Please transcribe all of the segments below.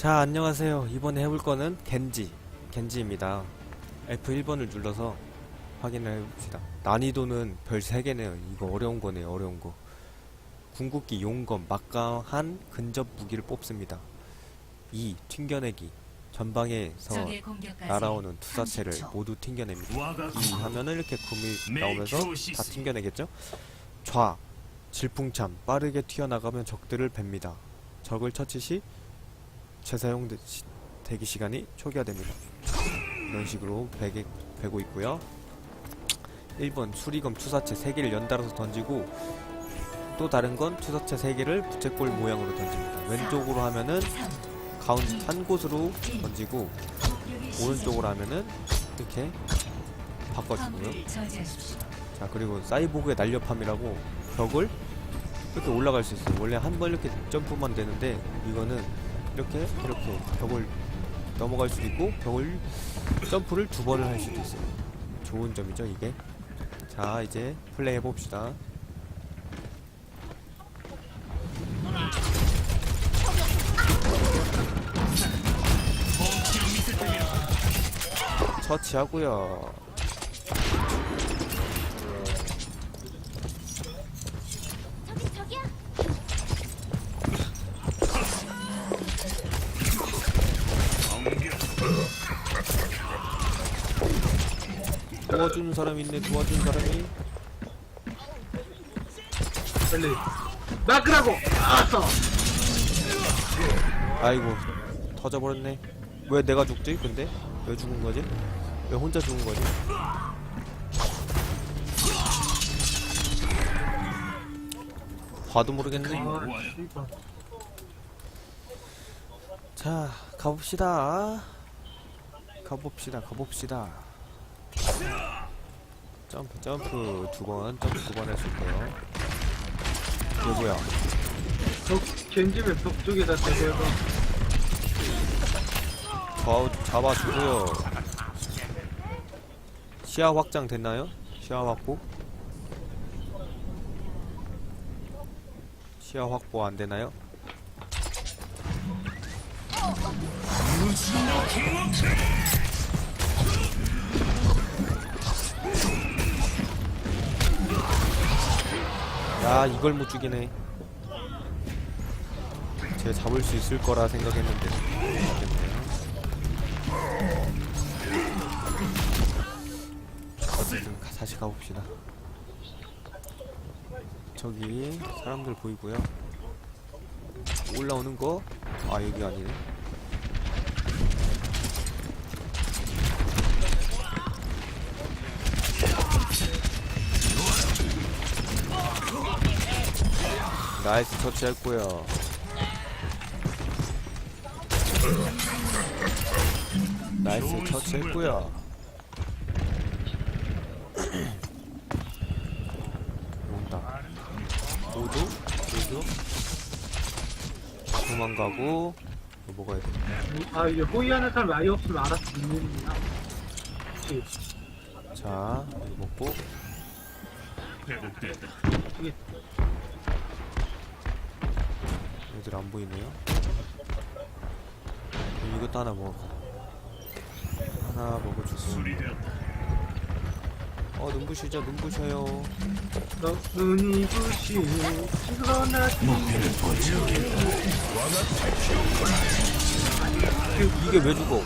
자, 안녕하세요. 이번에 해볼 거는 겐지. 겐지입니다. F1번을 눌러서 확인을 해봅시다. 난이도는 별 3개네요. 이거 어려운 거네요, 어려운 거. 궁극기, 용검, 막강한 근접 무기를 뽑습니다. 2. 튕겨내기. 전방에서 날아오는 투사체를 30초. 모두 튕겨냅니다. 我이が 하면은 이렇게 네, 나오면서. 다 튕겨내겠죠? 좌, 질풍참, 빠르게 튀어나가면 적들을 뵙니다. 적을 처치 시 재사용 대- 대기 시간이 초기화됩니다. 이런 식으로 베고 있고요. 1번 수리검 투사체 3개를 연달아서 던지고 또 다른 건 투사체 3개를 부채꼴 모양으로 던집니다. 왼쪽으로 하면은 가운데 한 곳으로 던지고 오른쪽으로 하면은 이렇게 바꿔주고요. 자 그리고 사이보그의 날렵함이라고 벽을 이렇게 올라갈 수 있어요. 원래 한 번 이렇게 점프만 되는데 이거는 이렇게 이렇게 벽을 넘어갈 수도 있고 벽을 점프를 두 번을 할 수도 있어요. 좋은 점이죠 이게. 자 이제 플레이 해봅시다. 처치하고요. 도와주는 사람이 있네. 도와주는 사람이. 빨리. 막으라고! 알았어. 아이고 터져버렸네. 왜 내가 죽지 근데? 왜 죽은 거지? 왜 혼자 죽은 거지? 봐도 모르겠네. 아 씨발. 자 가봅시다. 가봅시다 가봅시다 점프 점프 두번 점프 두 번 할 수 있고요 이거 뭐야 벽 겐지면 벽 쪽에다 대고 해서 좌우 잡아주고요 시야 확장 됐나요? 시야 확보? 시야 확보 안 되나요? 야 이걸 못 죽이네 제가 잡을 수 있을 거라 생각했는데. 어쨌든 가- 다시 가봅시다. 저기 사람들 보이고요. 올라오는 거, 아 여기 아니네. 나이스 처치했고요. 나이스 처치했고요. 온다. 모두 모두 도망가고 이거 먹어야 돼. 아 이게 호위하는 사람 아예 없으면 알아서 죽는구나 자 이거 먹고 애들 안 보이네요. 이것도 하나 먹어. 하나. 수리되었다. 어 눈부시죠 눈부셔요. 너 눈이 부시고 시그러나지 목표를 포착했다. 이게 왜 죽어?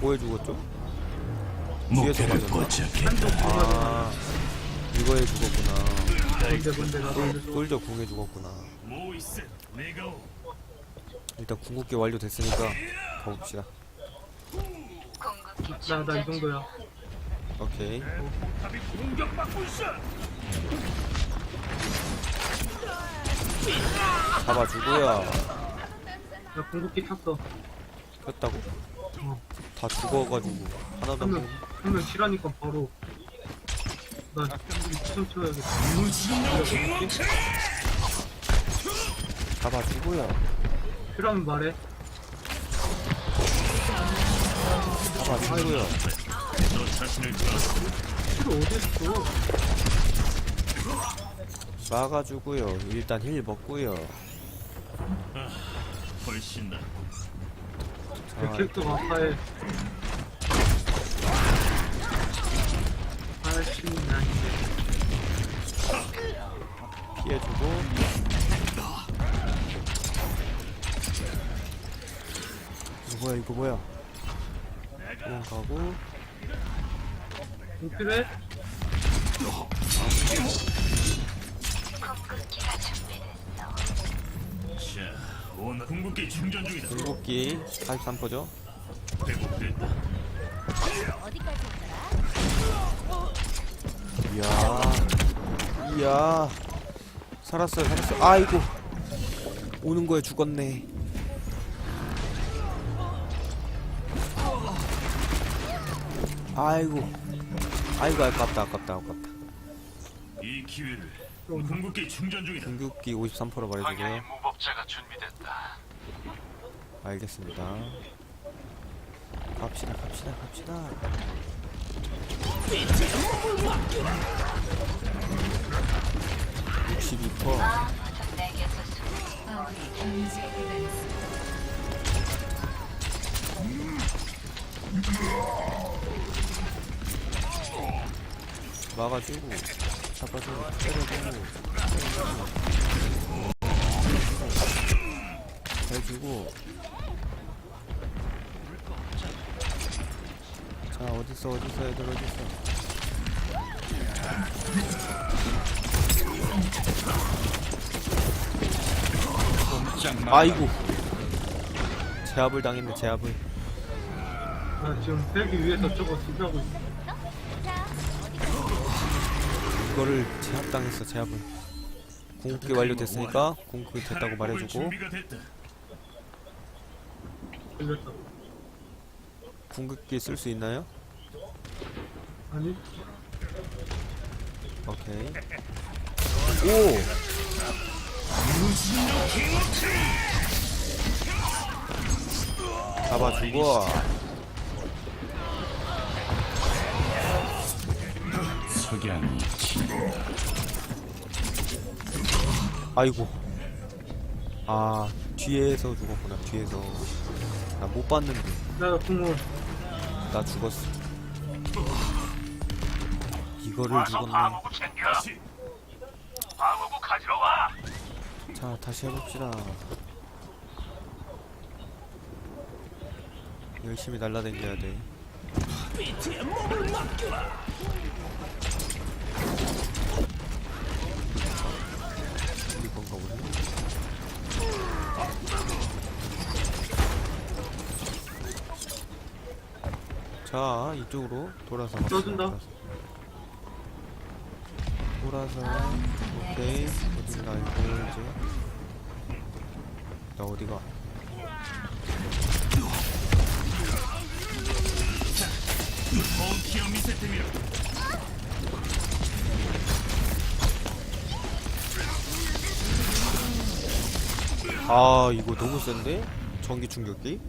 뭐에 죽었죠? 뒤에서 목표를 맞았나? 포착했다. 아 이거에 죽었구나. 뭔데 뭔데 나 솔, 뭔데 솔저 궁에 죽었구나. 일단 궁극기 완료됐으니까 가봅시다. 나나 이 정도야 오케이. 잡아주고요. 나 궁극기 탔어 폈다고? 어. 다 죽어가지고 하나도 안. 한명 실하니까 바로 나춤 춰야겠다 잡아주고요. 필요하면 말해 자신을 찾아. 필요 어딨어 막아주고요. 일단 힐 먹고요. 훨씬 나. 그 자, 캐릭터 할수 있 나인데 피해주고. 이거 뭐야 이거 뭐야? 도망가고. 인피네 자, 오늘 궁극기 충전 중이다. 궁극기 43%죠? 회복됐다. 어디까지 했더라? 이야 이야 살았어요 살았어요. 아이고. 오는 거에 죽었네. 아이고. 아이고 아깝다 아깝다 아깝다. 이 기회를 궁극기 충전 중이다. 궁극기 53% 말해주고요. 무법자가 준비됐다. 알겠습니다. 갑시다 갑시다 갑시다 육십이 퍼. 막아주고 잡아주고 때려주고 해주고. 자 어딨어 어딨어 애들 어딨어 아이고. 제압을 당했네 제압을. 나 지금 되기 위해서 저거 쓰자고 있어. 이거를 제압당했어 제압을. 궁극기 완료됐으니까 궁극기 됐다고 칼을 말해주고. 걸렸다. 궁극기 쓸 수 있나요? 아니. 오케이. 오 잡아주고. 석양이 아이고. 아 뒤에서 죽었구나 뒤에서. 나 못 봤는데. 나 죽었어. 이거를 죽었네. 다시 아무고 가지러 와. 자 다시 해봅시다. 열심히 날라다녀야 돼. 이건가 보네. 자 이쪽으로 돌아서 갑시다, 떠준다. 돌아서. 돌아서. 오케이 어딘가 이제 나 어디가. 아 이거 너무 센데? 전기 충격기?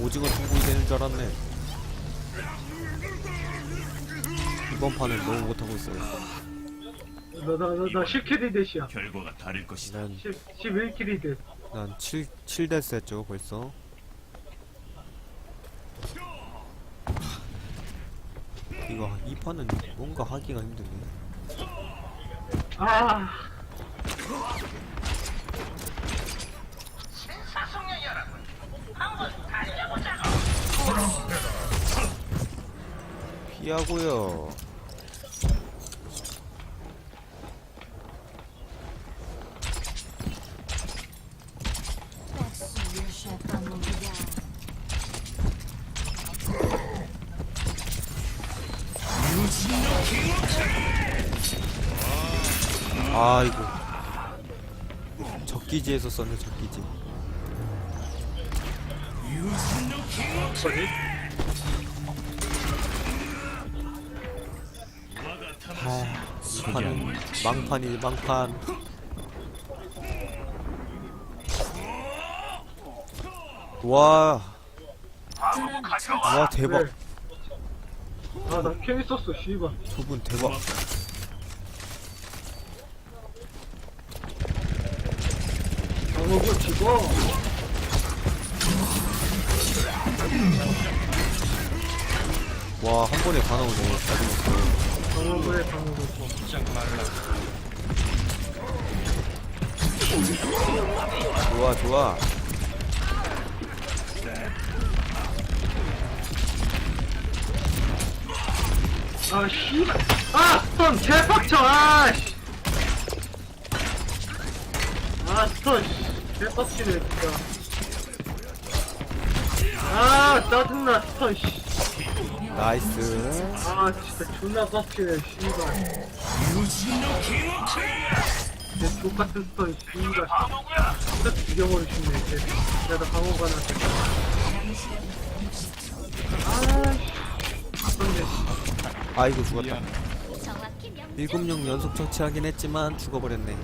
오징어 충분히 되는 줄 알았네 이번 판은 너무 못하고 있어요 나나나 10킬이 대시야. 결과가 다를 것이다. 난, 10, 11킬이 대. 난 7, 7데스 했죠 벌써. 이거 이 판은 뭔가 하기가 힘드네. 아. 피하고요 아이고. 적기지에서 썼네 적기지. 뭐지? 아, 이 판은 망판이 망판. 와, 와 대박. 네. 아나 썼어 씨발. 저분 대박 저거 집어. 와, 한 번에 다 나오네. 잘. 방어구에 방어구. 좋아, 좋아. 아, 씨발. 아, 스톤, 개빡쳐, 아, 씨. 아, 스톤, 씨. 개빡치네, 진짜. 아, 짜증나, 씨. 나이스. 아, 진짜 존나 빡치네, 씨발. 내 족같은 스톤, 씨발. 진짜 죽여버리고 싶네, 쟤. 내가 방어관한테. 아, 씨. 아깝네, 아이고, 죽었다. 정확히 명. 106 연속 처치하긴 했지만 죽어버렸네.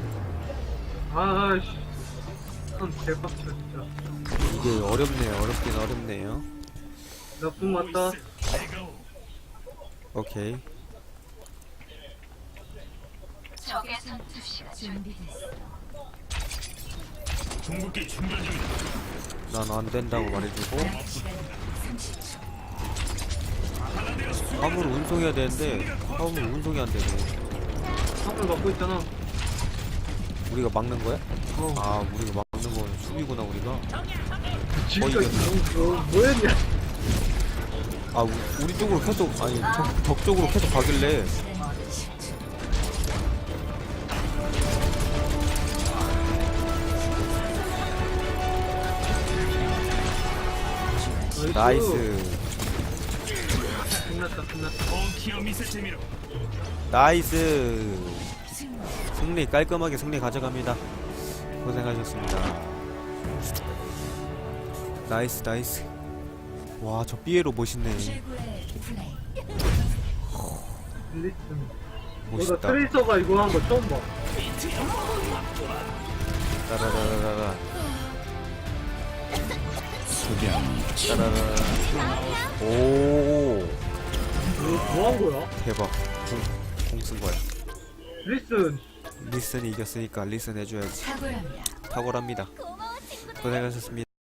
아, 씨. 스톤 개빡쳐, 진짜. 이게 어렵네요. 어렵긴 어렵네요. 나쁜 맞다. 오케이. 궁극기 충전 중이다. 난 안 된다고 말해주고. 화물 운송해야 되는데, 화물 운송이 안 되네. 한물 맞고 있잖아. 우리가 막는 거야? 아, 우리가 수비구나, 우리가. 지금까지 이겼네. 뭐, 뭐, 뭐였냐? 아, 우- 우리 쪽으로 계속, 아니, 적, 적 쪽으로 계속 가길래. 나이스. 끝났다, 끝났다. 나이스. 승리, 깔끔하게 승리 가져갑니다. 고생하셨습니다. 나이스, 나이스. 와, 저 삐에로 멋있네. 멋있다. 트레이서가 이거 한 거 처음 봐. 따라라라라. 따라라라. 오, 뭐 한 거야? 대박. 공, 공쓴 거야. 리슨. 리슨이 이겼으니까 리슨 해줘야지. 탁월합니다. 고생하셨습니다.